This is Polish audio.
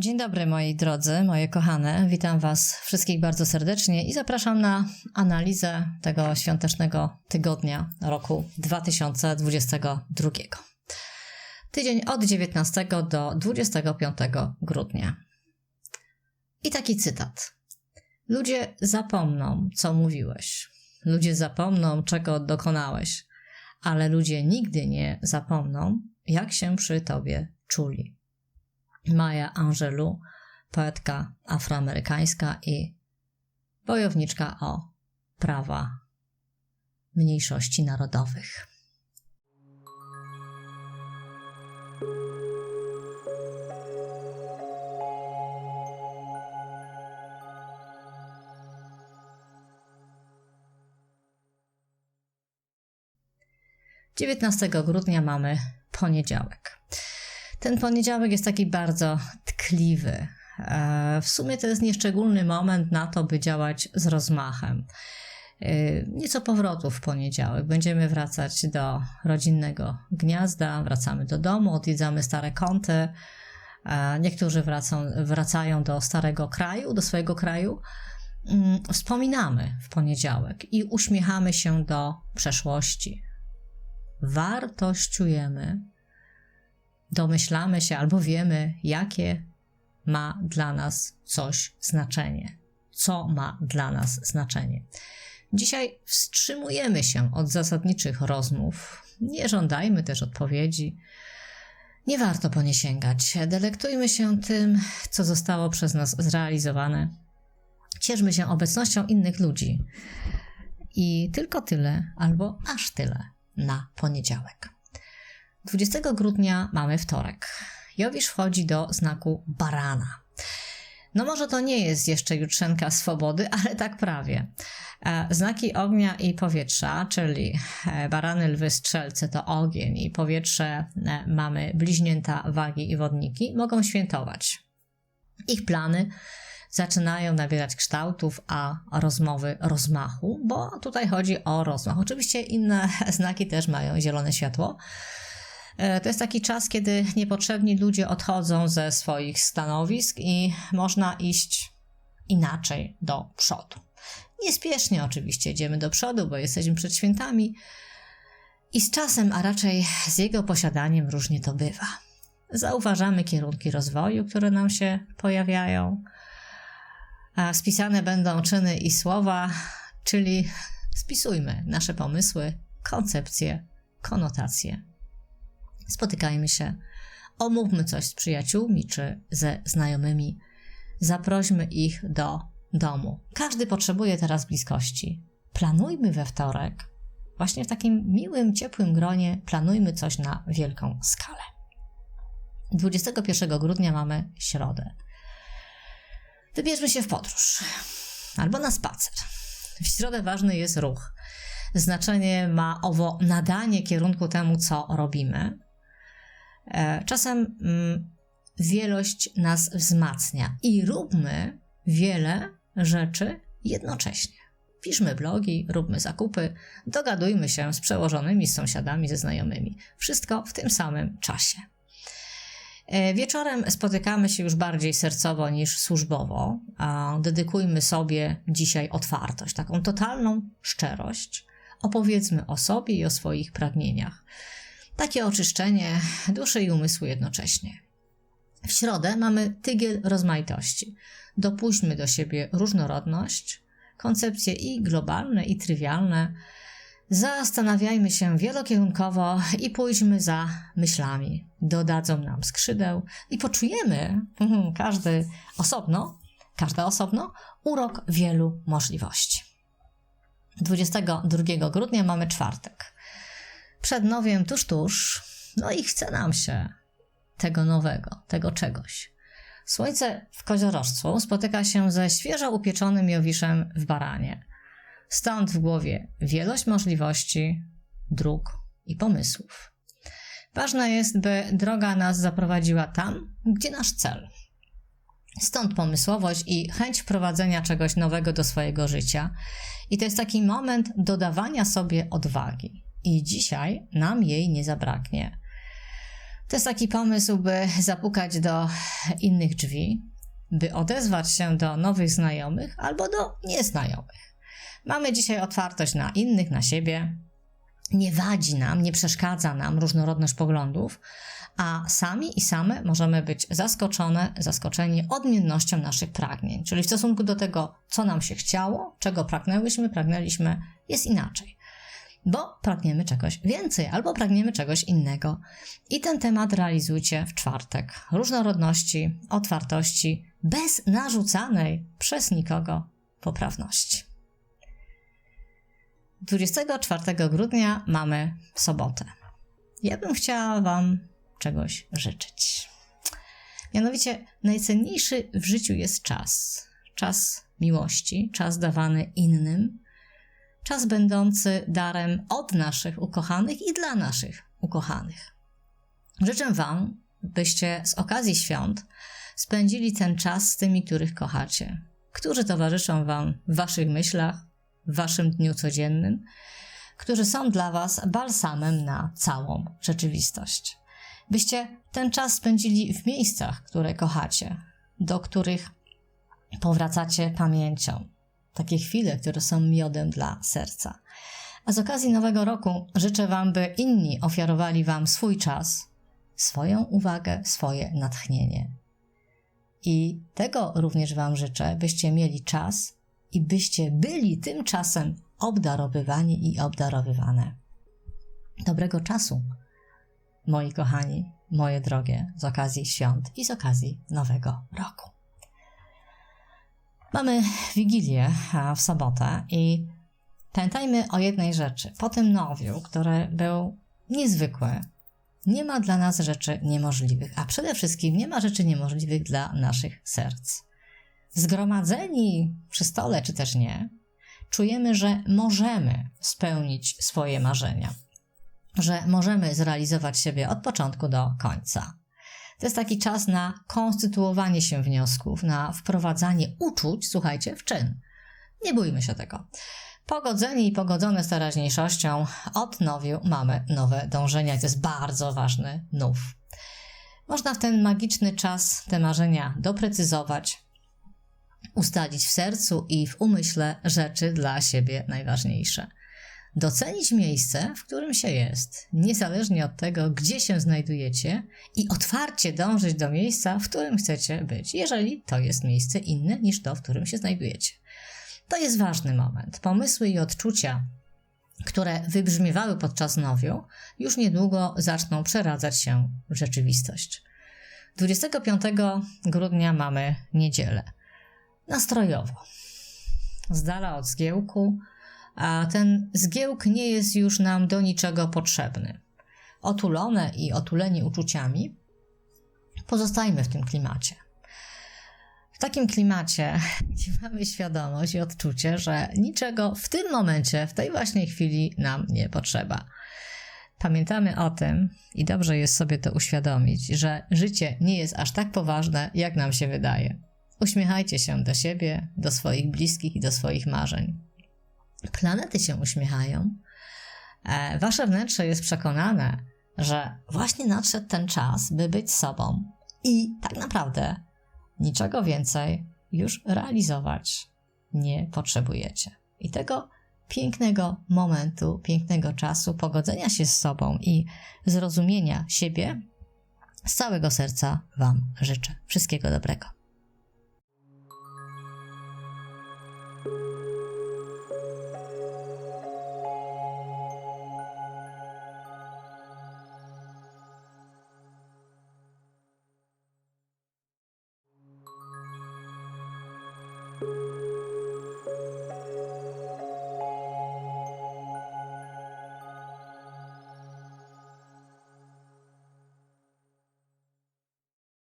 Dzień dobry moi drodzy, moje kochane. Witam Was wszystkich bardzo serdecznie i zapraszam na analizę tego świątecznego tygodnia roku 2022. Tydzień od 19 do 25 grudnia. I taki cytat. Ludzie zapomną, co mówiłeś. Ludzie zapomną, czego dokonałeś, ale ludzie nigdy nie zapomną, jak się przy tobie czuli. Maya Angelou, poetka afroamerykańska i bojowniczka o prawa mniejszości narodowych. Dziewiętnastego grudnia mamy poniedziałek. Ten poniedziałek jest taki bardzo tkliwy. E, w sumie to jest nieszczególny moment na to, by działać z rozmachem. E, nieco powrotu w poniedziałek. Będziemy wracać do rodzinnego gniazda, wracamy do domu, odwiedzamy stare kąty. E, niektórzy wracą, wracają do starego kraju, do swojego kraju. Mm, wspominamy w poniedziałek i uśmiechamy się do przeszłości. Wartościujemy domyślamy się albo wiemy, jakie ma dla nas coś znaczenie. Co ma dla nas znaczenie. Dzisiaj wstrzymujemy się od zasadniczych rozmów. Nie żądajmy też odpowiedzi. Nie warto po nie sięgać. Delektujmy się tym, co zostało przez nas zrealizowane. Cieszmy się obecnością innych ludzi. I tylko tyle, albo aż tyle na poniedziałek. 20 grudnia mamy wtorek. Jowisz wchodzi do znaku barana. No może to nie jest jeszcze jutrzenka swobody, ale tak prawie. E, znaki ognia i powietrza, czyli e, barany, lwy, strzelce to ogień i powietrze e, mamy bliźnięta, wagi i wodniki, mogą świętować. Ich plany zaczynają nabierać kształtów, a rozmowy rozmachu, bo tutaj chodzi o rozmach. Oczywiście inne znaki też mają zielone światło, to jest taki czas, kiedy niepotrzebni ludzie odchodzą ze swoich stanowisk i można iść inaczej do przodu. Niespiesznie oczywiście idziemy do przodu, bo jesteśmy przed świętami i z czasem, a raczej z jego posiadaniem różnie to bywa. Zauważamy kierunki rozwoju, które nam się pojawiają. Spisane będą czyny i słowa, czyli spisujmy nasze pomysły, koncepcje, konotacje spotykajmy się, omówmy coś z przyjaciółmi czy ze znajomymi, zaprośmy ich do domu. Każdy potrzebuje teraz bliskości. Planujmy we wtorek, właśnie w takim miłym, ciepłym gronie, planujmy coś na wielką skalę. 21 grudnia mamy środę. Wybierzmy się w podróż albo na spacer. W środę ważny jest ruch. Znaczenie ma owo nadanie kierunku temu, co robimy. E, czasem mm, wielość nas wzmacnia i róbmy wiele rzeczy jednocześnie. Piszmy blogi, róbmy zakupy, dogadujmy się z przełożonymi, z sąsiadami, ze znajomymi. Wszystko w tym samym czasie. E, wieczorem spotykamy się już bardziej sercowo niż służbowo, dedykujmy sobie dzisiaj otwartość, taką totalną szczerość. Opowiedzmy o sobie i o swoich pragnieniach. Takie oczyszczenie duszy i umysłu jednocześnie. W środę mamy tygiel rozmaitości. Dopuśćmy do siebie różnorodność, koncepcje i globalne, i trywialne. Zastanawiajmy się wielokierunkowo i pójdźmy za myślami. Dodadzą nam skrzydeł i poczujemy, mhm, każdy osobno, każda osobno, urok wielu możliwości. 22 grudnia mamy czwartek przed nowiem tuż, tuż, no i chce nam się tego nowego, tego czegoś. Słońce w koziorożcu spotyka się ze świeżo upieczonym jowiszem w baranie. Stąd w głowie wielość możliwości, dróg i pomysłów. Ważne jest, by droga nas zaprowadziła tam, gdzie nasz cel. Stąd pomysłowość i chęć wprowadzenia czegoś nowego do swojego życia. I to jest taki moment dodawania sobie odwagi, i dzisiaj nam jej nie zabraknie. To jest taki pomysł, by zapukać do innych drzwi, by odezwać się do nowych znajomych albo do nieznajomych. Mamy dzisiaj otwartość na innych, na siebie. Nie wadzi nam, nie przeszkadza nam różnorodność poglądów, a sami i same możemy być zaskoczone, zaskoczeni odmiennością naszych pragnień. Czyli w stosunku do tego, co nam się chciało, czego pragnęłyśmy, pragnęliśmy, jest inaczej. Bo pragniemy czegoś więcej albo pragniemy czegoś innego. I ten temat realizujcie w czwartek. Różnorodności, otwartości, bez narzucanej przez nikogo poprawności. 24 grudnia mamy sobotę. Ja bym chciała Wam czegoś życzyć. Mianowicie, najcenniejszy w życiu jest czas. Czas miłości, czas dawany innym, czas będący darem od naszych ukochanych i dla naszych ukochanych. Życzę Wam, byście z okazji świąt spędzili ten czas z tymi, których kochacie, którzy towarzyszą Wam w Waszych myślach, w Waszym dniu codziennym, którzy są dla Was balsamem na całą rzeczywistość. Byście ten czas spędzili w miejscach, które kochacie, do których powracacie pamięcią. Takie chwile, które są miodem dla serca. A z okazji Nowego Roku życzę Wam, by inni ofiarowali Wam swój czas, swoją uwagę, swoje natchnienie. I tego również Wam życzę, byście mieli czas i byście byli tymczasem obdarowywani i obdarowywane. Dobrego czasu, moi kochani, moje drogie, z okazji świąt i z okazji Nowego Roku. Mamy Wigilię w sobotę i pamiętajmy o jednej rzeczy. Po tym nowiu, który był niezwykły, nie ma dla nas rzeczy niemożliwych, a przede wszystkim nie ma rzeczy niemożliwych dla naszych serc. Zgromadzeni przy stole, czy też nie, czujemy, że możemy spełnić swoje marzenia, że możemy zrealizować siebie od początku do końca. To jest taki czas na konstytuowanie się wniosków, na wprowadzanie uczuć, słuchajcie, w czyn. Nie bójmy się tego. Pogodzeni i pogodzone z teraźniejszością, od nowiu mamy nowe dążenia to jest bardzo ważny nów. Można w ten magiczny czas te marzenia doprecyzować, ustalić w sercu i w umyśle rzeczy dla siebie najważniejsze. Docenić miejsce, w którym się jest, niezależnie od tego, gdzie się znajdujecie, i otwarcie dążyć do miejsca, w którym chcecie być, jeżeli to jest miejsce inne niż to, w którym się znajdujecie. To jest ważny moment. Pomysły i odczucia, które wybrzmiewały podczas nowiu, już niedługo zaczną przeradzać się w rzeczywistość. 25 grudnia mamy niedzielę. Nastrojowo. Z dala od zgiełku, a ten zgiełk nie jest już nam do niczego potrzebny. Otulone i otuleni uczuciami, pozostajmy w tym klimacie. W takim klimacie mamy świadomość i odczucie, że niczego w tym momencie, w tej właśnie chwili nam nie potrzeba. Pamiętamy o tym i dobrze jest sobie to uświadomić, że życie nie jest aż tak poważne, jak nam się wydaje. Uśmiechajcie się do siebie, do swoich bliskich i do swoich marzeń. Planety się uśmiechają. E, wasze wnętrze jest przekonane, że właśnie nadszedł ten czas, by być sobą i tak naprawdę niczego więcej już realizować nie potrzebujecie. I tego pięknego momentu, pięknego czasu pogodzenia się z sobą i zrozumienia siebie z całego serca Wam życzę. Wszystkiego dobrego.